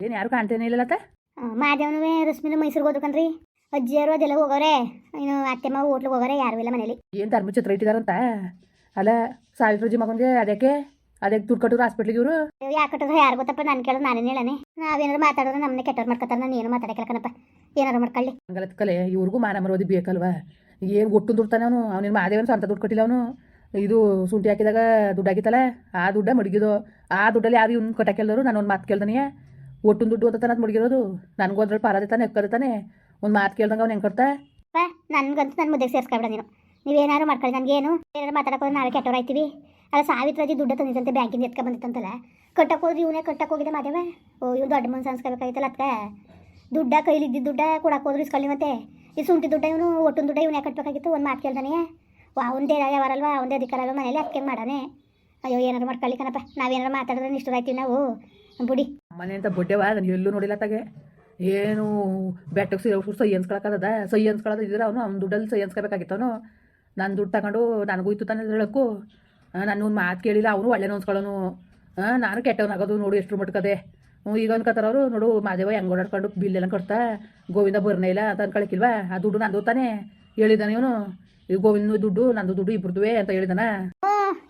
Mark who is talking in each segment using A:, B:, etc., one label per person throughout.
A: ಏನು ಯಾರು ಕಾಣ್ತೇನೆ ಇಲ್ಲತ್ತ
B: ಮಾದೇವನು ರಶ್ಮಿನ ಮೈಸೂರಿಗೆ ಹೋದ್ರಿ ಅಜ್ಜಿಯರು ಅದೆಲ್ಲ ಹೋಗವ್ರೆ. ಇನ್ನು ಅತ್ತೆ ಮಾವ ಹೋಟ್ಲಿಗೆ ಹೋಗೋರೆ ಯಾರು ಇಲ್ಲ ಮನೇಲಿ.
A: ಏನು ಧರ್ಮಚಿತ್ರ ಇಟ್ಟಿದಾರಂತ? ಅಲ್ಲ ಸಾವಿತ್ರಜಿ ಮಗನಿಗೆ ಅದಕ್ಕೆ ಅದಕ್ಕೆ ದುಡ್ಡು ಕಟ್ಟೋರು ಹಾಸ್ಪಿಟ್ಲಿಗೆ ಇವರು?
B: ಯಾಕೆ ಕಟ್ಟಿದ್ರೆ? ಯಾರು ಗೊತ್ತಪ್ಪ? ನಾನು ಕೇಳೋದು ನಾನೇನು ಹೇಳನೆ. ನಾವೇನಾದ್ರು ಮಾತಾಡಿದ್ರೆ ನಮ್ಮನ್ನ ಕೆಟ್ಟವ್ರು ಮಾಡ್ಕೊತಾರೆ. ನಾನು ಏನು ಮಾತಾಡಕ್ಕೆ ಕಣಪ್ಪ ಏನಾರು ಮಾಡ್ಕೊಳ್ಳಿ.
A: ಹಂಗಲತ್ ಕಲೆ. ಇವ್ರಿಗೂ ಮಾನ ಮರೋದಿ ಬೇಕಲ್ವಾ? ಏನು ಗೊಟ್ಟು ದುಡ್ತಾನೆ ಅವನು. ಅವನಿಗೆ ಮಾದೇವನ ಸ್ವಂತ ದುಡ್ಡು ಕಟ್ಟಿಲ್ಲ ಅವನು? ಇದು ಶುಂಠಿ ಹಾಕಿದಾಗ ದುಡ್ಡು ಹಾಕಿತ್ತಲ್ಲ ಆ ದುಡ್ಡ ಮಡಗಿದು ಆ ದುಡ್ಡಲ್ಲಿ ಯಾರು ಇವ್ನು ಕಟ್ಟಕ್ಕೆ ನಾನು ಒಂದು ಮಾತು ಕೇಳ್ದನಿಯ. ಒಟ್ಟು ದುಡ್ಡು ಅಂತ ತಾನೆ ಮಡಗಿರೋದು? ನನಗೂ ಅದ್ರಲ್ಲಿ ಪಾರದೆ ತಾನೆ ಎಕ್ಕದ ತಾನೆ. ಒಂದು ಮಾತು ಕೇಳ್ದಂಗೆ ಅವ್ನು ಹೆಂಗೆ ಕೊಡ್ತಾ?
B: ಅಪ್ಪ ನನ್ಗಂತೂ ನನ್ನ ಮುದ್ದೆಗೆ ಸೇರಿಸ್ಕೊಬೇಡ ನೀನು. ನೀವೇನಾದ್ರು ಮಾಡ್ಕೊಳ್ಳಿ, ನನಗೇನು? ಏನಾರು ಮಾತಾಡಕ್ಕೆ ಹೋದ್ರೆ ನಾಳೆ ಕೆಟ್ಟವ್ರು ಆಯ್ತೀವಿ. ಅಲ್ಲ, ಸಾವಿತ್ರಾಜಿ ದುಡ್ಡು ತಂದಿದ್ದಂತೆ ಬ್ಯಾಂಕಿಂದ ಎತ್ಕೊ ಬಂದಿತ್ತಂತಲ್ಲ. ಕಟ್ಟಕ್ಕೆ ಹೋದ್ರೆ ಇವನೇ ಕಟ್ಟಕ್ಕೆ ಹೋಗಿದೆ ಮಾದೇವ. ಓ, ಇವ್ನು ದೊಡ್ಡ ಮನ್ಸು ಅನ್ಸ್ಕೋಬೇಕಾಗಿತ್ತಲ್ಲ ಅತ್ತ ದುಡ್ಡ ಕೈಲಿ ಇದ್ದಿದ್ದ ದುಡ್ಡ ಕೊಡಕ್ಕೆ ಹೋದ್ರು ಮತ್ತೆ. ಈ ಸುಂಟಿ ದುಡ್ಡ ಇವನು ಒಟ್ಟು ದುಡ್ಡ ಇವನೇ ಕಟ್ಟಬೇಕಾಗಿತ್ತು ಒಂದು ಮಾತು ಕೇಳ್ದಾನೆ. ಅವಂದೇ ಯಾವಾರಲ್ವಾ ಅವಂದೇ ಅಧಿಕಾರ ಅಲ್ವಾ? ಮನೇಲಿ ಅದಕ್ಕೆ ಮಾಡಾನೆ? ಅಯ್ಯೋ ಏನಾರು ಮಾಡ್ಕೊಳ್ಳಿ ಕಣಪ್ಪ. ನಾವೇನಾರು ಮಾತಾಡಿದ್ರೆ ಇಷ್ಟು ಆಯ್ತೀವಿ ನಾವು. ಬುಡಿ.
A: ಮನೆ ಅಂತ ಬಡ್ಡೆವ ನಾನು ಎಲ್ಲೂ ನೋಡಿಲ್ಲ ತಗೆ. ಏನು ಬೆಟ್ಟಕ್ಕೆ ಸಿ ಸೈ ಅನ್ಸ್ಕೊಳಕ್ಕದ ಸೈ ಅನ್ಸ್ಕೊಳ್ಳೋದು ಇದ್ರೆ ಅವನು ಅವ್ನ ದುಡ್ಡಲ್ಲಿ ಸೈ ಅನ್ಸ್ಕೋಬೇಕಾಗಿತ್ತು ಅವನು. ನನ್ನ ದುಡ್ಡು ತಗೊಂಡು ನನಗೂ ಇತ್ತು ತಾನೆ ಹೇಳಕ್ಕು. ನಾನು ಒಂದು ಮಾತು ಕೇಳಿಲ್ಲ, ಅವನು ಒಳ್ಳೆ ಅನ್ಸ್ಕೊಳ್ಳೋನು ನಾನು ಕೆಟ್ಟವನಾಗೋದು ನೋಡು ಎಷ್ಟು ಮಟ್ಕದೆ. ಈಗ ಅನ್ಕೋತಾರ ಅವರು, ನೋಡು ಮಾದೇವ ಹೆಂಗೆ ಓಡಾಡ್ಕೊಂಡು ಎಲ್ಲ ಕೊಡ್ತಾ. ಗೋವಿಂದ ಬರ್ನೇ ಇಲ್ಲ ಅಂತ ಅನ್ಕೊಳಕ್ಕಿಲ್ವಾ ಆ ದುಡ್ಡು ನಂದು ತಾನೆ. ಹೇಳಿದಾನೆ ಇವನು. ಈ ಗೋವಿಂದ ದುಡ್ಡು, ನಂದು ದುಡ್ಡು ಇಬ್ಬರದುವೆ ಅಂತ ಹೇಳಿದಾನ.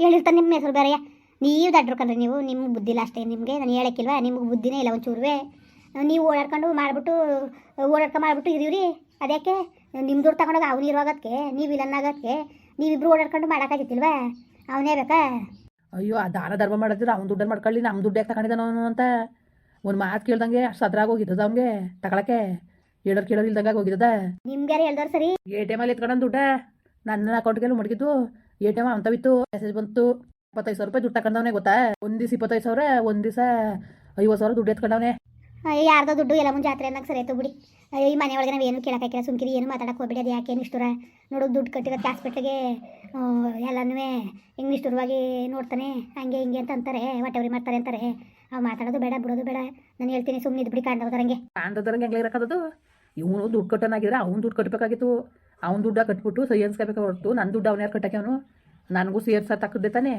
B: ಹೇಳಿರ್ತಾನೆ ನಿಮ್ಮ ಹೆಸರು ಬೇರೆಯ. ನೀವು ದಡ್ರು ಕಂಡ್ರೆ ನೀವು ನಿಮ್ಗೆ ಬುದ್ಧಿ ಇಲ್ಲ ಅಷ್ಟೇ ನಿಮಗೆ ನಾನು ಹೇಳಕ್ಕಿಲ್ವಾ? ನಿಮ್ಗೆ ಬುದ್ಧಿನೇ ಇಲ್ಲ ಒಂಚೂರುವೆ. ನೀವು ಓಡಾಡ್ಕೊಂಡು ಮಾಡಿಬಿಟ್ಟು ಓಡಾಡ್ಕೊಂಡು ಮಾಡಿಬಿಟ್ಟು ಇರೀವ್ರಿ ಅದಕ್ಕೆ ನಿಮ್ಮ ದುಡ್ಡು ತಗೊಂಡೋಗಿ ಅವ್ನು ಇರೋಗೋದಕ್ಕೆ ನೀವು ಇಲ್ಲ ಆಗೋದಕ್ಕೆ ನೀವಿಬ್ರು ಓಡಾಡ್ಕೊಂಡು ಮಾಡೋಕ್ಕಾಗಿತ್ತಿಲ್ವಾ? ಅವನೇ ಬೇಕಾ?
A: ಅಯ್ಯೋ ಆ ದಾನ ಧರ್ಮ ಮಾಡಿದ್ರೆ ಅವ್ನು ದುಡ್ಡನ್ನು ಮಾಡ್ಕೊಳ್ಳಿ ನಮ್ಮ ದುಡ್ಡು ಯಾಕೆ ತಗೊಂಡಿದ್ದಾನ ಅವನು ಅಂತ. ಒಂದು ಮಾತು ಕೇಳ್ದಂಗೆ ಅಷ್ಟು ಸದ್ರಾಗ ಹೋಗಿದ್ದದ ಅವ್ನಿಗೆ ತಗೊಳಕ್ಕೆ. ಹೇಳೋರು ಕೇಳೋರು ಇಲ್ದಂಗೆ ಹೋಗಿದ್ದದ.
B: ನಿಮ್ಗೆ ಹೇಳ್ದಾರ ಸರಿ.
A: ಎ ಟಿ ಎಮಲ್ಲಿ ಎತ್ಕೊಂಡ್ ದುಡ್ಡ. ನನ್ನ ಅಕೌಂಟ್ಗೆಲ್ಲ ಮಡಗಿದ್ದು ಎ ಟಿ ಎಂ ಅಂತವಿತ್ತು ಮೆಸೇಜ್ ಬಂತು. ಇಪ್ಪತ್ತೈದು ಸಾವಿರ ರೂಪಾಯಿ ದುಡ್ಡು ತಗೊಂಡವನೇ ಗೊತ್ತಾ? ಒಂದ್ ದಿವಸ ಇಪ್ಪತ್ತೈದು ಸಾವಿರ ಒಂದ್ ದಿವಸ ಐವತ್ತು ಸಾವಿರ ದುಡ್ಡು ಎತ್ಕೊಂಡವನೇ.
B: ಅಯ್ಯೋ ಯಾರ್ದೋ ದುಡ್ಡು ಎಲ್ಲ ಮುಂದೆ ಜಾತ್ರೆ ಅನ್ನಕ್ಕೆ ಸರಿ ಆಯ್ತು ಬಿಡಿ. ಅಯ್ಯೋ ಈ ಮನೆ ಒಳಗೆ ನಾವು ಏನು ಕೇಳಕ್ಕಾಗಿಲ್ಲ ಸುಮ್ಕಿರಿ ಏನು ಮಾತಾಡಕ್ಕೆ ಹೋಗ್ಬಿಡಿ ಅದು ಯಾಕೆ ಇಷ್ಟುರ? ನೋಡು ದುಡ್ಡು ಕಟ್ಟಿರೋದು ಹಾಸ್ಪಿಟ್ಲಿಗೆ ಎಲ್ಲನೂ ಹಿಂಗೆ ನಿಷ್ಠುರವಾಗಿ ನೋಡ್ತಾನೆ ಹಂಗೆ ಹಿಂಗೆ ಅಂತ ಅಂತಾರೆ ಹೊಟ್ಟೆವ್ರಿ ಮಾಡ್ತಾರೆ ಅಂತಾರೆ. ಅವು ಮಾತಾಡೋದು ಬೇಡ ಬಿಡೋದು ಬೇಡ. ನಾನು ಹೇಳ್ತೀನಿ ಸುಮ್ಮನೆ ಇದ್ಬಿಡಿ ಕಾಣ್ದೋದ್ರಂಗೆ
A: ಕಾಣ್ದದ್ರಂಗೆ ಹೆಂಗೆ ಇರಕ್ಕದದು ಇವನು ದುಡ್ಡು ಕಟ್ಟೋನಾಗಿದ್ರೆ ಅವ್ನು ದುಡ್ಡು ಕಟ್ಟಬೇಕಾಗಿತ್ತು ಅವ್ನು ದುಡ್ಡ ಕಟ್ಬಿಟ್ಟು ಸೈ ಅನ್ಸ್ಕೋಬೇಕು ಹೊರತು ನನ್ನ ದುಡ್ಡು ಅವ್ನು ಯಾರು ಕಟ್ಟಕ್ಕೆ ಅವನು? ನನಗೂ ಸೇರ್ಸ ತಕ್ಕದ್ದೆ ತಾನೇ?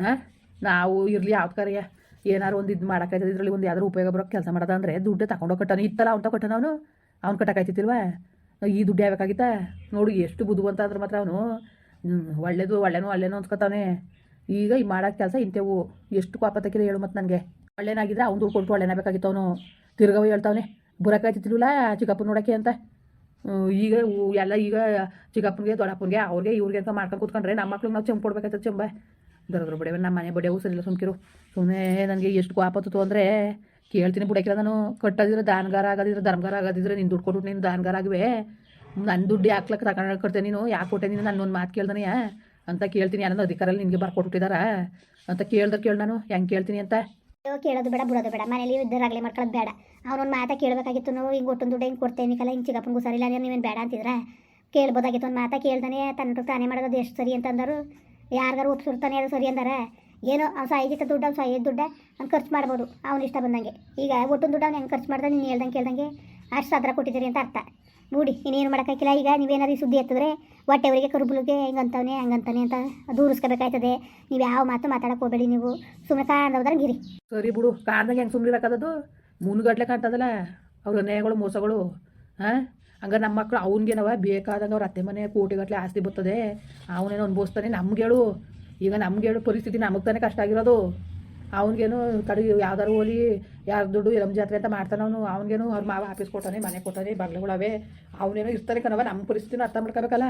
A: ಹಾಂ? ನಾವು ಇರಲಿ, ಯಾವ್ದು ಕರೆಯ ಏನಾರು ಒಂದು ಇದು ಮಾಡೋಕ್ಕಾಯ್ತದೆ, ಇದರಲ್ಲಿ ಒಂದು ಯಾವ್ದಾರು ಉಪಯೋಗ ಬರೋಕ್ಕೆ ಕೆಲಸ ಮಾಡೋದ ಅಂದರೆ ದುಡ್ಡು ತಗೊಂಡೋಗಿ ಕಟ್ಟಾನ ಇತ್ತಲ್ಲ ಅವ್ನು ತಗೊಟ್ಟನ ಅವನು? ಅವ್ನು ಕಟ್ಟಕ್ಕಾಯ್ತಿಲ್ವಾ ಈ ದುಡ್ಡು ಯಾವಕ್ಕಾಗಿತ್ತ ನೋಡು, ಎಷ್ಟು ಬುದ್ಧಿವಂತ ಅಂದ್ರೆ ಮಾತ್ರ ಅವನು. ಒಳ್ಳೇದು, ಒಳ್ಳೆನೋ ಒಳ್ಳೆನೋ ಅನ್ಸ್ಕೊತಾನೆ ಈಗ ಈ ಮಾಡೋಕ್ಕೆ ಕೆಲಸ ಇಂತೆವು. ಎಷ್ಟು ಕೋಪ ತಕ್ಕಿದೆ ಹೇಳು ಮತ್ತು ನನಗೆ. ಒಳ್ಳೆನಾಗಿದ್ರೆ ಅವ್ನು ದುಡ್ಡು ಕೊಟ್ಟು ಒಳ್ಳೆನಾಗಬೇಕಾಗಿತ್ತು ಅವನು. ತಿರ್ಗವ ಹೇಳ್ತಾವನೆ. ಬರೋಕ್ಕಾಯ್ತಿತ್ತಿಲ್ಲ ಚಿಕ್ಕಪ್ಪ ನೋಡೋಕ್ಕೆ ಅಂತ. ಈಗ ಎಲ್ಲ ಈಗ ಚಿಕ್ಕಪ್ಪನಿಗೆ, ದೊಡ್ಡಪ್ಪನಿಗೆ, ಅವ್ರಿಗೆ, ಇವ್ರಿಗೆ ಅಂತ ಮಾಡ್ಕೊಂಡು ಕೂತ್ಕೊಂಡ್ರೆ ನಮ್ಮ ಮಕ್ಳಿಗೆ ನಾವು ಚೆಂಬು ಕೊಡ್ಬೇಕಾಯ್ತದೆ ಚೆಂಬ. ದರದ್ರ ಬಡವೆ ನಮ್ಮ ಮನೆ ಬಡಿಯವು ಸರಿಲ್ಲ ಸುಮ್ಕಿರು. ಸುಮ್ಮನೆ ನನಗೆ ಎಷ್ಟು ಕೋಪತ್ತು ಅಂದರೆ ಕೇಳ್ತೀನಿ ಬಿಡಕ್ಕಿಲ್ಲ ನಾನು. ಕಟ್ಟೋದಿದ್ರೆ ದಾನಗಾರ ಆಗೋದಿದ್ರೆ ಧರ್ಮಗಾರ ಆಗೋದಿದ್ರೆ ನೀನು ದುಡ್ಡು ಕೊಟ್ಟು ನೀನು ದಾನಗಾರ ಆಗಿವೆ. ನನ್ನ ದುಡ್ಡು ಯಾಕ್ಲಕ್ಕೆ ತಗೊಂಡು ಕೊಡ್ತೇನೆ ನೀನು? ಯಾಕೆ ಕೊಟ್ಟೆ ನೀನು? ನನ್ನ ಒಂದು ಮಾತು ಕೇಳ್ದಾನೆ ಅಂತ ಕೇಳ್ತೀನಿ ಯಾರನ್ನ ಅಧಿಕಾರಲ್ಲಿ ನಿನಗೆ ಬರ್ಕೊಟ್ಬಿಟ್ಟಿದಾರ ಅಂತ ಕೇಳ್ದ್ರೆ ಕೇಳಿ ನಾನು, ಹೆಂಗೆ ಕೇಳ್ತೀನಿ ಅಂತ?
B: ಕೇಳೋದು ಬೇಡ ಬಿಡೋದು ಬೇಡ. ಮನೇಲಿ ಇದ್ದರಾಗಲಿ ಮಾಡ್ಕೊಳ್ಳೋದು ಬೇಡ. ಅವನೊಂದು ಮಾತಾ ಕೇಳಬೇಕಾಗಿತ್ತು. ನಾವು ಹಿಂಗೆ ಒಟ್ಟೊಂದು ದುಡ್ಡು ಹಿಂಗೆ ಕೊಡ್ತೇನೆ ಕಲ, ಹಿಂಗೆ ಚಿಕ್ಕಪ್ಪನಿಗೂ ಸರಿ ಇಲ್ಲ ನೀವೇನು ಬೇಡ ಅಂತಿದ್ರೆ? ಕೇಳ್ಬೋದಾಗಿತ್ತು. ಒಂದು ಮಾತಾ ಕೇಳ್ತಾನೆ, ತನ್ನ ತಾನೇ ಮಾಡೋದು ಎಷ್ಟು ಸರಿ ಅಂತಂದರು ಯಾರಿಗಾರು ಒಪ್ಸಿರ್ತಾನೆ ಅದು ಸರಿ ಅಂದರೆ. ಏನೋ ಅವ್ನು ಸಾಯಿಗಿತ್ತ ದುಡ್ಡು, ಅವ್ನು ಸಾಯಿದ ದುಡ್ಡ. ಅವ್ನು ಖರ್ಚು ಮಾಡ್ಬೋದು. ಅವ್ನು ಇಷ್ಟ ಬಂದಂಗೆ. ಈಗ ಒಟ್ಟೊಂದು ದುಡ್ಡು ಅವ್ನು ಹೆಂಗೆ ಖರ್ಚು ಮಾಡ್ದೆ ನೀನು ಹೇಳ್ದಂಗೆ ಕೇಳ್ದಂಗೆ. ಅಷ್ಟು ಸದ್ರ ಕೊಟ್ಟಿದ್ದೀರಿ ಅಂತ ಅರ್ಥ. ನೋಡಿ, ಇನ್ನೇನು ಮಾಡೋಕ್ಕಾಗಿಲ್ಲ ಈಗ ನೀವೇನಾದ್ರು ಸುದ್ದಿ ಎತ್ತಿದ್ರೆ ಹೊಟ್ಟೆವರಿಗೆ ಕರುಬುಲಿಗೆ ಹಿಂಗಂತವನೆ ಹಂಗಂತಾನೆ ಅಂತ ದೂರಿಸ್ಕೋಬೇಕಾಯ್ತದೆ ನೀವು ಯಾವ ಮಾತು ಮಾತಾಡಕ್ಕೆ ಹೋಗಬೇಡಿ ನೀವು. ಸುಮ್ಮನೆ ಕಾಣ್ದವ್ರ ಗಿರಿ
A: ಸರಿ ಬಿಡು, ಕಾಣ್ದಾಗ ಹೆಂಗೆ ಸುಮ್ಮನೆ ಇರೋಕ್ಕದದು ಮುನ್ಗಟ್ಲೆ ಕಾಣ್ತದಲ್ಲ, ಅವ್ರ ಅನ್ಯಾಯಗಳು, ಮೋಸಗಳು, ಹಾಂ? ಹಂಗ ನಮ್ಮ ಮಕ್ಕಳು ಅವ್ನಿಗೇನವ ಬೇಕಾದಾಗ ಅವ್ರ ಅತ್ತೆ ಮನೆ ಕೋಟಿಗಟ್ಲೆ ಆಸ್ತಿ ಬರ್ತದೆ. ಅವನೇನೋ ಅನುಭವಿಸ್ತಾನೆ ನಮ್ಗೆ ಹೇಳು. ಈಗ ನಮ್ಗೆ ಹೇಳು, ಪರಿಸ್ಥಿತಿ ನಮಗೆ ತಾನೇ ಕಷ್ಟ ಆಗಿರೋದು. ಅವ್ನಿಗೇನು ತಡಿ ಯಾವ್ದಾರು ಹೋಲಿ ಯಾರು ದುಡ್ಡು ಇರಮ್ ಜಾತ್ರೆ ಅಂತ ಮಾಡ್ತಾನೆ ಅವನು. ಅವ್ನಿಗೇನು ಅವ್ರ ಮಾವ ಆಫೀಸ್ ಕೊಟ್ಟಾನೆ, ಮನೆ ಕೊಟ್ಟಾನೆ ಬಾಗ್ಲುಗಳವೆ ಅವನೇನೋ ಇರ್ತಾನೆ ಕಣವ ನಮ್ಮ ಪರಿಸ್ಥಿತಿನ ಅರ್ಥ ಮಾಡ್ಕೋಬೇಕಲ್ಲ.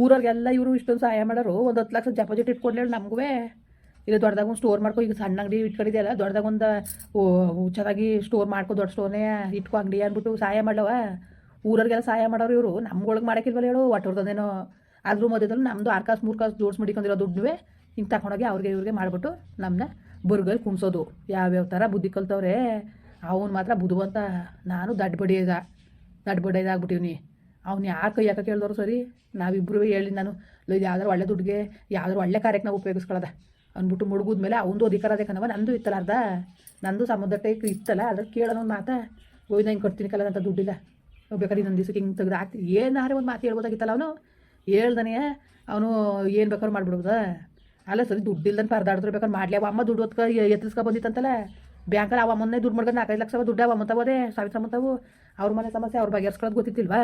A: ಊರವ್ರಿಗೆಲ್ಲ ಇವರು ಇಷ್ಟೊಂದು ಸಹಾಯ ಮಾಡೋರು. ಒಂದು ಹತ್ತು ಲಕ್ಷ ಡೆಪಾಸಿಟ್ ಇಟ್ಕೊಂಡೇಳಿ ನಮಗೂ ಇಲ್ಲ ದೊಡ್ಡದಾಗ ಸ್ಟೋರ್ ಮಾಡ್ಕೊ, ಈಗ ಸಣ್ಣ ಅಂಗಡಿ ಇಟ್ಕೊಂಡಿದೆಯಲ್ಲ ದೊಡ್ಡದಾಗ ಒಂದು ಚೆನ್ನಾಗಿ ಸ್ಟೋರ್ ಮಾಡ್ಕೊ, ದೊಡ್ಡ ಸ್ಟೋರ್ನೇ ಇಟ್ಕೊ ಅಂಗಡಿ ಅಂದ್ಬಿಟ್ಟು ಸಹಾಯ ಮಾಡವ ಊರವ್ರಿಗೆಲ್ಲ ಸಹಾಯ ಮಾಡೋರು ಇವರು. ನಮ್ಗೊಳಗೆ ಮಾಡೋಕ್ಕಿಲ್ವಲ್ಲ ಹೇಳು ಒಟ್ಟೋರ್ದೇನೋ ಅದ್ರ ಮಧ್ಯದಲ್ಲಿ ನಮ್ಮದು ಆರು ಕಾಸು, ಮೂರು ಕಾಸು ಜೋಡ್ಸ್ ಮಡಿಕೊಂಡಿರೋ ದುಡ್ಡುವೆ, ಹಿಂಗೆ ತಗೊಂಡೋಗಿ ಅವ್ರಿಗೆ ಇವ್ರಿಗೆ ಮಾಡಿಬಿಟ್ಟು ನಮ್ಮನ್ನ ಬುರ್ಗಲ್ಲಿ ಕುಣ್ಸೋದು. ಯಾವ್ಯಾವ ಥರ ಬುದ್ಧಿ ಕಲ್ತವ್ರೆ, ಅವನು ಮಾತ್ರ ಬುದ್ಧವಂತ. ನಾನು ದಡ್ಡ ಬಡಿಯದ ದಡ್ಡ ಬಡಿಯದ ಆಗ್ಬಿಟ್ಟಿವ್ನಿ ಅವ್ನು ಯಾರು ಕೈ ಯಾಕೆ ಕೇಳಿದ್ರು ಸರಿ? ನಾವಿಬ್ಬರು ಹೇಳಿ ನಾನು ಯಾವ್ದಾರು ಒಳ್ಳೆ ದುಡ್ಡಿಗೆ ಯಾವ್ದಾರು ಒಳ್ಳೆ ಕಾರ್ಯಕ್ಕೆ ನಾವು ಉಪಯೋಗಿಸ್ಕೊಳ್ಳೋದ ಅಂದ್ಬಿಟ್ಟು ಮುಳುಗಿದ್ಮೇಲೆ ಅವನದು ಅಧಿಕಾರ ಅದೇ ಕಣವ ನಂದು ಇತ್ತಲ್ಲ ಅರ್ಧ ನಂದು ಸಮುದ್ರಕ್ಕೆ ಇತ್ತಲ್ಲ ಅದ್ರ ಕೇಳೋಣ ಒಂದು ಮಾತಾ. ಹಿಂಗೆ ಕೊಡ್ತೀನಿ ಕಲ್ಲ ಅಂತ ದುಡ್ಡಿಲ್ಲ. ಬೇಕಾದ್ರೆ ಇನ್ನೊಂದು ದಿವಸಕ್ಕೆ ಹಿಂಗೆ ತೆಗೆದು ಹಾಕ್ತಿ. ಏನಾರೇ ಒಂದು ಮಾತು ಹೇಳ್ಬೋದಾಗಿತ್ತಲ್ಲ ಅವನು? ಹೇಳ್ದನೆ ಅವನು ಏನು ಬೇಕಾದ್ರೂ ಮಾಡ್ಬಿಡ್ಬೋದ ಅಲ್ಲ ಸರಿ, ದುಡ್ಡು ಪರದಾಡಿದ್ರು ಬೇಕಾದ್ರೆ ಮಾಡ್ಲಿ. ಅಮ್ಮ ದುಡ್ಡು ಹೊತ್ಕ ಎತ್ತಿಸ್ಕೊ ಬಂದಿತ್ತಂತಲ್ಲ? ಬ್ಯಾಂಕಲ್ಲಿ ಅವ ಮೊನ್ನೆ ದುಡ್ಡು ಮಾಡ್ಕೊಂಡು ನಾಲ್ಕೈದು ಲಕ್ಷ ದುಡ್ಡು ಅವ ಮುಂತಾವದೆ ಸಾವಿರ ಮಂತವು ಅವ್ರ ಮನೆ ಸಮಸ್ಯೆ, ಅವ್ರ ಬಗೆಹರಿಸ್ಕೊಳ್ಳೋದು ಗೊತ್ತಿತ್ತಿಲ್ವಾ?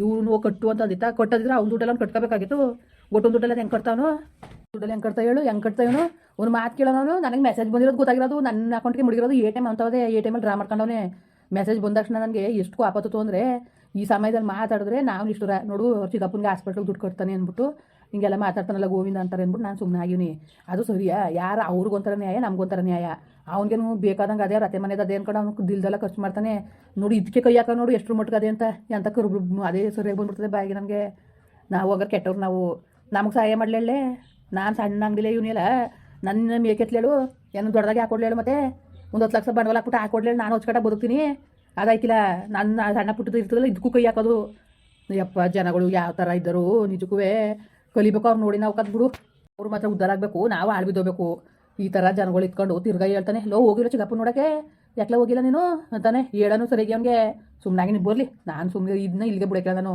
A: ಇವ್ನು ಕಟ್ಟು ಅಂತ ಅಂದಿತ್ತ. ಕೊಟ್ಟದಿದ್ರೆ ಅವ್ನ ದುಡ್ಡೆಲ್ಲ ಕಟ್ಕೋಬೇಕಾಗಿತ್ತು. ಒಟ್ಟೊಂದು ದುಡ್ಡೆಲ್ಲ ಹೆಂಗೆ ಕಟ್ತಾವನು? ದುಡ್ಡೆಲ್ಲ ಹೆಂಗೆ ಕಟ್ತಾ ಹೇಳು, ಹೆಂಗೆ ಕಟ್ತಾ ಇವನು ಒಂದು ಮಾತು ಕೇಳೋನು ನನಗೆ ಮೆಸೇಜ್ ಬಂದಿರೋದು ಗೊತ್ತಾಗಿರೋದು. ನನ್ನ ಅಕೌಂಟ್ಗೆ ಮುಡಿಗಿರೋದು ಎ ಟೈಮ್ ಅಂತವದೆ ಎ ಟೈಮಲ್ಲಿ ಡ್ರಾ ಮಾಡ್ಕೊಂಡವನೆ. ಮೆಸೇಜ್ ಬಂದ ತಕ್ಷಣ ನನಗೆ ಎಷ್ಟು ಆಪತ್ತು ಅಂದರೆ, ಈ ಸಮಯದಲ್ಲಿ ಮಾತಾಡಿದ್ರೆ ನಾವು ಇಷ್ಟು ನೋಡು, ಚಿಕ್ಕಪ್ಪನಿಗೆ ಹಾಸ್ಪಿಟ್ಲಿಗೆ ದುಡ್ಡು ಕಟ್ತಾನೆ ಅಂದ್ಬಿಟ್ಟು ಹಿಂಗೆಲ್ಲ ಮಾತಾಡ್ತಾನಲ್ಲ ಗೋವಿಂದ ಅಂತಾರೆ ಅಂದ್ಬಿಟ್ಟು ನಾನು ಸುಮ್ಮನೆ ಆಗಿವ್ನಿ. ಅದು ಸರಿಯಾ? ಯಾರು ಅವ್ರಿಗೊಂಥರ ನ್ಯಾಯ, ನಮ್ಗೊಂಥರ ನ್ಯಾಯ? ಅವ್ನಿಗೇನು ಬೇಕಾದಂಗೆ ಅದೇ ರತೆ ಮನೆದು ಅದೇ ಅನ್ಕೊಂಡು ಅವ್ನು ದಿಲ್ದೆಲ್ಲ ಖರ್ಚು ಮಾಡ್ತಾನೆ. ನೋಡಿ ಇದಕ್ಕೆ ಕೈ ಹಾಕ ನೋಡು ಎಷ್ಟು ಮಟ್ಟಿಗೆ ಅದೇ ಅಂತ, ಎಂತ ಕರು ಅದೇ ಸರಿಯಾಗಿ ಬಂದ್ಬಿಡ್ತದೆ ಬಾಯಿಗೆ ನಮಗೆ. ನಾವು ಹೋಗೋರು ಕೆಟ್ಟವ್ರು ನಾವು. ನಮಗೆ ಸಹಾಯ ಮಾಡಲೇಳೆ ನಾನು ಸಣ್ಣ ಅಂಗಡಿಲೇ ಇವನಿಲ್ಲ ನನ್ನ ಮೇಕೆತ್ಲೇಳು ಏನು ದೊಡ್ಡದಾಗಿ ಹಾಕೊಡ್ಲೇಳು ಮತ್ತೆ. ಒಂದು ಹತ್ತು ಲಕ್ಷ ಬಂಡವಾಳ ಹಾಕ್ಬಿಟ್ಟು ಹಾಕೊಡ್ಲೇಳು, ನಾನು ಹೊಚ್ಕಟ್ಟ ಬದುಕ್ತೀನಿ. ಅದಾಯ್ತಿಲ್ಲ, ನನ್ನ ಸಣ್ಣ ಪುಟ್ಟದ್ದು ಇರ್ತದಲ್ಲ ಇದಕ್ಕೂ ಕೈ ಹಾಕೋದು. ಯಪ್ಪ, ಜನಗಳು ಯಾವ ಥರ ಇದ್ದರು ನಿಜಕ್ಕೂ ಕಲಿಬೇಕು ಅವ್ರು ನೋಡಿ ನಾವು ಕದ್ಬಿಡು. ಅವ್ರು ಮಾತ್ರ ಉದ್ದಾರ ಆಗಬೇಕು, ನಾವು ಆಳ್ಬಿದ್ದೋಗ್ಬೇಕು ಈ ಥರ ಜನಗಳು ಇತ್ಕೊಂಡು ತಿರ್ಗಾ ಹೇಳ್ತಾನೆ, ಲೋ ಹೋಗಿರೋ ಚಿಕ್ಕಪ್ಪ ನೋಡೋಕ್ಕೆ? ಯಾಕೆ ಹೋಗಿಲ್ಲ ನೀನು? ಅಂತಾನೆ, ಹೇಳನು ಸರಿಗೆ ಅವನಿಗೆ. ಸುಮ್ಮನಾಗಿ ನೀನು ಬರಲಿ ನಾನು ಸುಮ್ಮನೆ ಇದನ್ನ ಇಲ್ಲಿಗೆ ಬಿಡಕ್ಕೆ ನಾನು.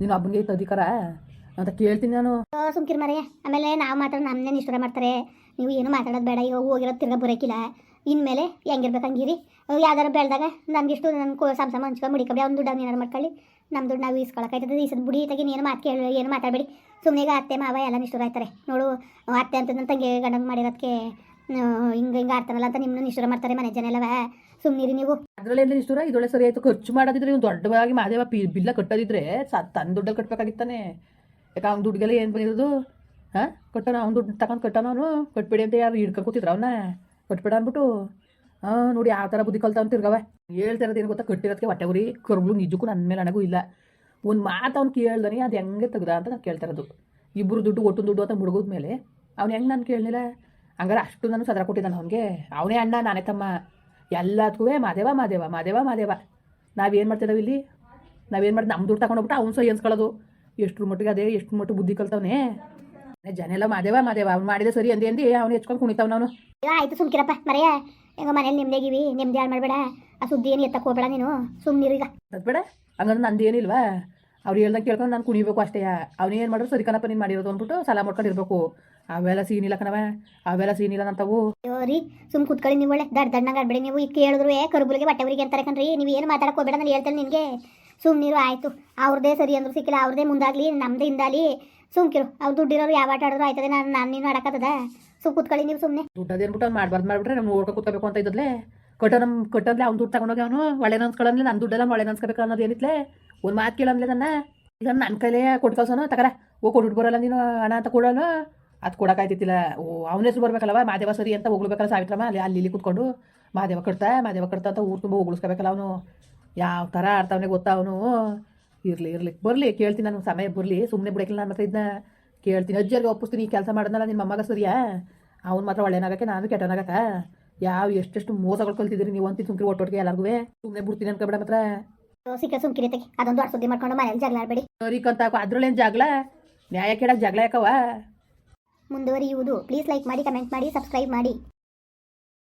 A: ನೀನು ಹಬ್ಬನಿಗೆ ಇತ್ತು ಅಧಿಕಾರ ಅಂತ ಕೇಳ್ತೀನಿ ನಾನು.
B: ಸುಮ್ಕಿರ್ ಮರೆ ಆಮೇಲೆ ನಾವು ಮಾತ್ರ ನಮ್ಮನ್ನೇ ನಿಷ್ಠುರ ಮಾಡ್ತಾರೆ. ನೀವು ಏನು ಮಾತಾಡೋದು ಬೇಡ ಈಗ ಹೋಗಿರೋದು ತಿರ್ಗ ಬರೋಕಿಲ್ಲ. ಇನ್ಮೇಲೆ ಹೆಂಗಿರ್ಬೇಕು ಹಂಗಿರಿ. ಯಾವ್ದಾರು ಬೆಳೆದಾಗ ನಮ್ಗಿಷ್ಟು ನನ್ನ ಕೋ ಸಂಸಾರ ಹಂಚ್ಕೊಂಡು ಮುಡಿಕಬಿ, ಅವ್ನು ದುಡ್ಡು ಏನಾರು ಮಾಡ್ಕೊಳ್ಳಿ. ನಮ್ಮ ದುಡ್ಡು ನಾವು ಇಸ್ಕೊಳಕಾಯ್ತದೆ ಈಸದ ಬುಡಿ ತೆಗಿ ಏನು ಮಾತು ಕೇಳಿ, ಏನು ಮಾತಾಡಬೇಡಿ. ಸುಮ್ಮನೆ ಅತ್ತೆ, ಮಾವ ಎಲ್ಲ ನಿಷ್ಠುರ ಆಯ್ತಾರೆ ನೋಡು ಅತ್ತೆ ಅಂತ ನನ್ನ ತಂಗಿ ಗಂಡ ಮಾಡಿರೋದಕ್ಕೆ ಹಿಂಗೆ ಹಿಂಗೆ ಆಡ್ತಾರಲ್ಲ ಅಂತ ನಿಮ್ಮನ್ನು ನಿಷ್ಠುರ ಮಾಡ್ತಾರೆ ಮನೆ ಜನ ಎಲ್ಲವ ಸುಮ್ಮನಿರಿ ನೀವು.
A: ಅದರಲ್ಲಿ ನಿಷ್ಠುರ? ಇದೊಳ್ಳೆ ಸರಿ ಆಯಿತು. ಖರ್ಚು ಮಾಡೋದಿದ್ರೆ ಇವ್ನು ದೊಡ್ಡವಾಗಿ ಮಾದೇವ ಪಿ, ಬಿಲ್ಲ ಕಟ್ಟೋದಿದ್ರೆ ಸ ತನ್ನ ದುಡ್ಡಲ್ಲಿ ಕಟ್ಟಬೇಕಾಗಿತ್ತಾನೆ ಯಾಕೆ ಅವ್ನ ದುಡ್ಡಿಗೆಲ್ಲ ಏನು ಬಂದಿರೋದು? ಹಾಂ? ಕಟ್ಟೋಣ ಅವ್ನ ದುಡ್ಡು ತಗೊಂಡು ಕಟ್ಟೋನು ಅವನು? ಕಟ್ಬೇಡಿ ಅಂತ ಯಾರು ಹಿಡ್ಕೊಂಡು ಕೂತಿದ್ರು ಅವನ್ನ ಕಟ್ಬೇಡ ಅಂದ್ಬಿಟ್ಟು. ಹಾಂ ನೋಡಿ ಆ ಥರ ಬುದ್ಧಿ ಕಲ್ತವಂತ ತಿರ್ಗವ ಹೇಳ್ತಿರೋದು ಏನು ಗೊತ್ತಾ? ಕಟ್ಟಿರೋದಕ್ಕೆ ಹೊಟ್ಟೆ ಉರಿ, ಕರ್ಗಳು ನಿಜಕ್ಕೂ ನನ್ನ ಮೇಲೆ ನನಗೂ ಇಲ್ಲ. ಒಂದು ಮಾತು ಅವ್ನು ಕೇಳ್ದಾನೆ, ಅದು ಹೆಂಗೆ ತೆಗ್ದ ಅಂತ ನಾನು ಇರೋದು. ಇಬ್ಬರು ದುಡ್ಡು ಒಟ್ಟು ದುಡ್ಡು ಅಂತ ಮುಡುಗೋದ ಮೇಲೆ ಅವ್ನು ಹೆಂಗೆ ನಾನು ಕೇಳಲಿಲ್ಲ ಹಂಗಾರೆ ಅಷ್ಟು ನಾನು ಸದರ ಕೊಟ್ಟಿದ್ದಾನೆ ಅವನಿಗೆ. ಅವನೇ ಅಣ್ಣ, ನಾನೇ ತಮ್ಮ. ಎಲ್ಲದಕ್ಕೂ ಮಾದೇವ ಮಾದೇವ ಮಾದೇವ ಮಾದೇವ. ನಾವೇನು ಮಾಡ್ತಿದ್ದಾವೆ ಇಲ್ಲಿ? ನಾವೇನು ಮಾಡಿ ನಮ್ಮ ದುಡ್ಡು ತಗೊಂಡೋಗ್ಬಿಟ್ಟು ಅವ್ನು ಸಹ ಎನ್ಸ್ಕೊಳ್ಳೋದು. ಎಷ್ಟು ಮಟ್ಟಿಗೆ ಅದೇ, ಎಷ್ಟು ಮಟ್ಟಿಗೆ ಬುದ್ಧಿ ಕಲ್ತವನೇ? ಜನ ಎಲ್ಲ ಮಾದೇವ ಮಾದೇವ. ಅವ್ನು ಮಾಡಿದ ಸರಿ ಅಂದಿ ಅಂದಿ ಅವ್ನು ಹೆಚ್ಕೊಂಡು ಕುಣಿತಾವ್ ಅವನು
B: ಈಗ ಆಯ್ತು ಸುಮ್ಕಿರಪ್ಪ ಮರೆಯ. ಹೆಂಗೋ ಮನೇಲಿ ನಿಮ್ದೇಗಿವಿ ನೆಮ್ಮದಿ ಹಾಳು ಮಾಡಬೇಡ. ಆ ಸುದ್ದಿ ಏನು ಎತ್ತಕ್ಕೆ ಹೋಗ್ಬೇಡ ನೀನು ಸುಮ್ಮನಿರು ಈಗ.
A: ಅದು ಬೇಡ ಹಂಗಂದ್ರೆ ನಂದು ಏನಿಲ್ವಾ? ಅವ್ರು ಹೇಳ್ದಂಗೆ ಕೇಳ್ಕೊಂಡು ನಾನು ಕುಣಿಬೇಕು ಅಷ್ಟೇ. ಅವ್ನು ಏನು ಮಾಡಿದ್ರು ಸರಿ ಕಣಪ್ಪ ನೀನು ಮಾಡಿರೋದು ಅಂದ್ಬಿಟ್ಟು ಸಾಲ ಮಾಡ್ಕೊಂಡಿರ್ಬೇಕು. ಅವೆಲ್ಲ ಸೀನ್ ಇಲ್ಲ ಕಣವ ಅವೆಲ್ಲ ಸೀನ್ ಇಲ್ಲ ನಂತವು.
B: ರೀ ಸುಮ್ ಕುತ್ಕೊಳ್ಳಿ ನೀವು ಒಳ್ಳೆ ದಡ್ ದಣ್ಣಂಗೆ ಆಡ್ಬೇಡಿ ನೀವು. ಈಗ ಕೇಳಿದ್ರು ಕರುಬುಲಿಗೆ ಬಟ್ಟೆವರಿಗೆ ಅಂತಾರೆ ಕಣ್ರಿ. ನೀವು ಏನು ಮಾತಾಡಕ್ಕೆ ಹೋಗ್ಬೇಡ ನಾನು ಹೇಳ್ತೇನೆ ನಿನಗೆ. ಸುಮ್ಮನಿರು ಆಯಿತು. ಅವ್ರದೇ ಸರಿ ಅಂದ್ರು ಸಿಕ್ಕಿಲ್ಲ ಅವ್ರದ್ದೇ ಮುಂದಾಗಲಿ ನಮ್ಮದೇ ಹಿಂದಾಲಿ ಸುಮ್ಕಿರು ಅವ್ರು ದುಡ್ಡಿರೋರು ಯಾವ ಆಟ ಆಡಿದ್ರು ಆಯ್ತದೆ. ನಾನು ನಾನು ನೀನು ಆಡಕತ್ತದ ಸುಮ್ ಕುತ್ಕೊಳ್ಳಿ ನೀವು ಸುಮ್ಮನೆ
A: ದುಡ್ಡು ಅದೇನ್ಬಿಟ್ಟು ಅವ್ನು ಮಾಡ್ಬಾರ್ದು ಮಾಡ್ಬಿಟ್ರೆ ನಮ್ಮ ನೋಡ್ಕೊಂಡು ಕೂತ್ಕೋಬೇಕು ಅಂತ ಇದ್ದದ್ಲೆ. ಕೊಟ್ಟ ನಮ್ಮ ಕೊಟ್ಟದ್ಲೆ ಅವ್ನು ದುಡ್ಡು ತಗೊಂಡೋಗಿ ಅವನು ಒಳ್ಳೆ ನಾನು ನನ್ನ ದುಡ್ಡೆಲ್ಲ ಒಳ್ಳೆ ನನ್ಸ್ಕೋಬೇಕು ಅನ್ನೋದು ಏನಿತ್ಲೆ? ಒಂದು ಮಾತು ಕೇಳಂದ್ಲೆ ನನ್ನ. ಈಗ ನನ್ನ ಕೈಲೇ ಕೊಟ್ಟು ತಗರ ಓ ಕೊಟ್ಬಿಟ್ಟು ಬರೋಲ್ಲ ನೀನು ಹಣ ಅಂತ ಕೊಡೋನು? ಅದು ಕೊಡೋಕಾಯ್ತಿತ್ತಿಲ್ಲ ಓ, ಅವನ ಹೆಸರು ಬರ್ಬೇಕಲ್ಲವ ಮಾದೇವ ಸರಿ ಅಂತ ಹೋಗ್ಬೇಕಲ್ಲ ಸಾವಿತ್ರಮ್ಮ. ಅಲ್ಲಿ ಅಲ್ಲಿ ಇಲ್ಲಿ ಕೂತ್ಕೊಂಡು. ಮಾದೇವ ಕಟ್ತಾ ಮಾದೇವ ಕಟ್ತಾ ಅಂತ ಊರು ತುಂಬ ಹೋಗ್ಲಿಸ್ಕೋಬೇಕಲ್ಲ ಅವನು. ಯಾವ ಥರ ಆಡ್ತಾವನಿಗೆ ಗೊತ್ತಾ ಅವನು? ಇರಲಿ ಇರಲಿ. ಬರಲಿ ಕೇಳ್ತೀನಿ ನಾನು ಸಮಯ ಬರಲಿ. ಸುಮ್ಮನೆ ಬಿಡಕ್ಕಿಲ್ಲ ನಾನು ಮಾತ್ರ ಇದನ್ನ ಕೇಳ್ತೀನಿ. ಅಜ್ಜಿಯರ್ಗೆ ಒಪ್ಪಿಸ್ತೀನಿ ಈ ಕೆಲಸ ಮಾಡಿದ್ನಲ್ಲ ನಿಮ್ಮ ಮಗ ಸರಿಯಾ. ಅವ್ನು ಮಾತ್ರ ಒಳ್ಳೆನಾಗಕ್ಕೆ ನಾನು ಕೆಟ್ಟನಾಗಕ್ಕ ಯಾವ ಎಷ್ಟೆಷ್ಟು ಮೋಸಗಳು ಕಲ್ತಿದ್ರಿ ನೀವು ಅಂತ ಸುಮ್ಕಿರಿ ಒಟ್ಟೊಟ್ಟಿಗೆ ಎಲ್ಲರಿಗೂ ಸುಮ್ಮನೆ ಬಿಡ್ತೀನಿ ಅನ್ಕೊಬೇಡ ಮಾತ್ರ.
B: ಸಿಕ್ಕ ಸುಮ್ಕಿರಿ ತೆಗಿ ಅದೊಂದು ಸುದ್ದಿ ಮಾಡ್ಕೊಂಡು ಮನೇಲಿ ಜಗಳ ಆಡಬೇಡಿ.
A: ಸರಿ ಅದ್ರಲ್ಲೇನು ಜಗಳ? ನ್ಯಾಯ ಕೇಳಕ್ಕೆ ಜಗಳ ಯಾಕವ
B: ಮುಂದುವರಿಯುವುದು. ಪ್ಲೀಸ್ ಲೈಕ್ ಮಾಡಿ ಕಮೆಂಟ್ ಮಾಡಿ ಸಬ್ಸ್ಕ್ರೈಬ್ ಮಾಡಿ.